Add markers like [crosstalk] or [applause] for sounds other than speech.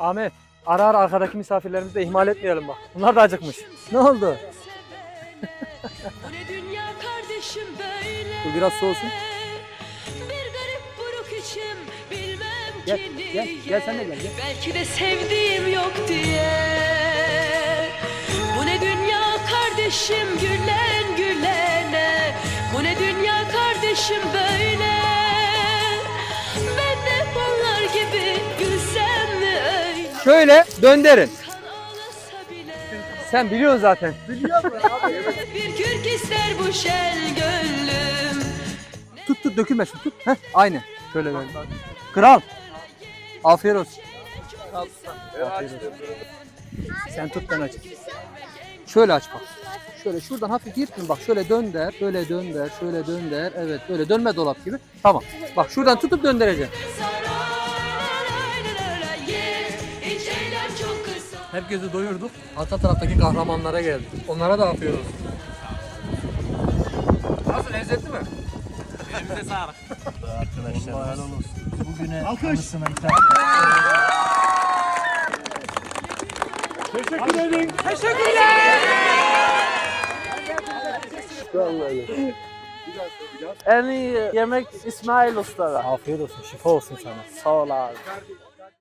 Ahmet ara ara arkadaki misafirlerimizi de ihmal etmeyelim bak. Bunlar da acıkmış. Ne oldu? [laughs] Bu biraz soğusun. Bir garip buruk içim bilmem Gel, gel, gel sen de gel, gel. Belki de sevdiğim yok diye Bu ne dünya kardeşim gülen gülene Bu ne dünya kardeşim böyle Şöyle bile Sen biliyorsun zaten. Bir kürk ister bu şel gönlüm Tut tut dökülme şu tut. Heh, aynı. Şöyle böyle. Kral. Afiyet olsun. Afiyet olsun. Sen tut ben aç. Şöyle aç bak. Şöyle şuradan hafif yırtın bak şöyle dönder, böyle dönder, şöyle dönder. Evet böyle dönme dolap gibi. Tamam. Bak şuradan tutup döndüreceksin. Herkesi doyurduk. Arka taraftaki kahramanlara geldik. Onlara da afiyet olsun. Nasıl lezzetli mi? Arkadaşlar bugüne anısına ithaf En iyi yemek İsmail Usta'da. Afiyet olsun, şifa olsun sana. Sağ ol abi.